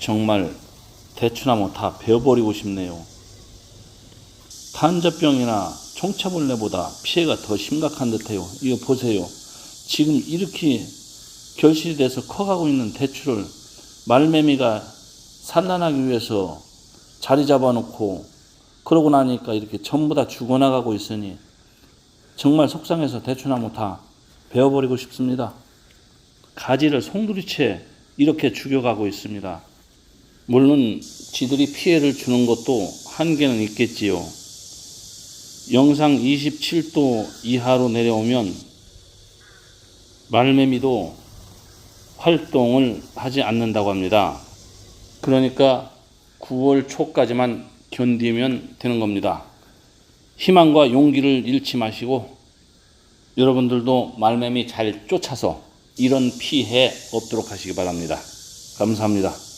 정말 대추나무 다 베어버리고 싶네요. 탄저병이나 총차벌레보다 피해가 더 심각한 듯해요. 이거 보세요. 지금 이렇게 결실이 돼서 커가고 있는 대추를 말매미가 산란하기 위해서 자리 잡아놓고 그러고 나니까 이렇게 전부 다 죽어나가고 있으니 정말 속상해서 대추나무 다 베어버리고 싶습니다. 가지를 송두리째 이렇게 죽여가고 있습니다. 물론 지들이 피해를 주는 것도 한계는 있겠지요. 영상 27도 이하로 내려오면 말매미도 활동을 하지 않는다고 합니다. 그러니까 9월 초까지만 견디면 되는 겁니다. 희망과 용기를 잃지 마시고 여러분들도 말매미 잘 쫓아서 이런 피해 없도록 하시기 바랍니다. 감사합니다.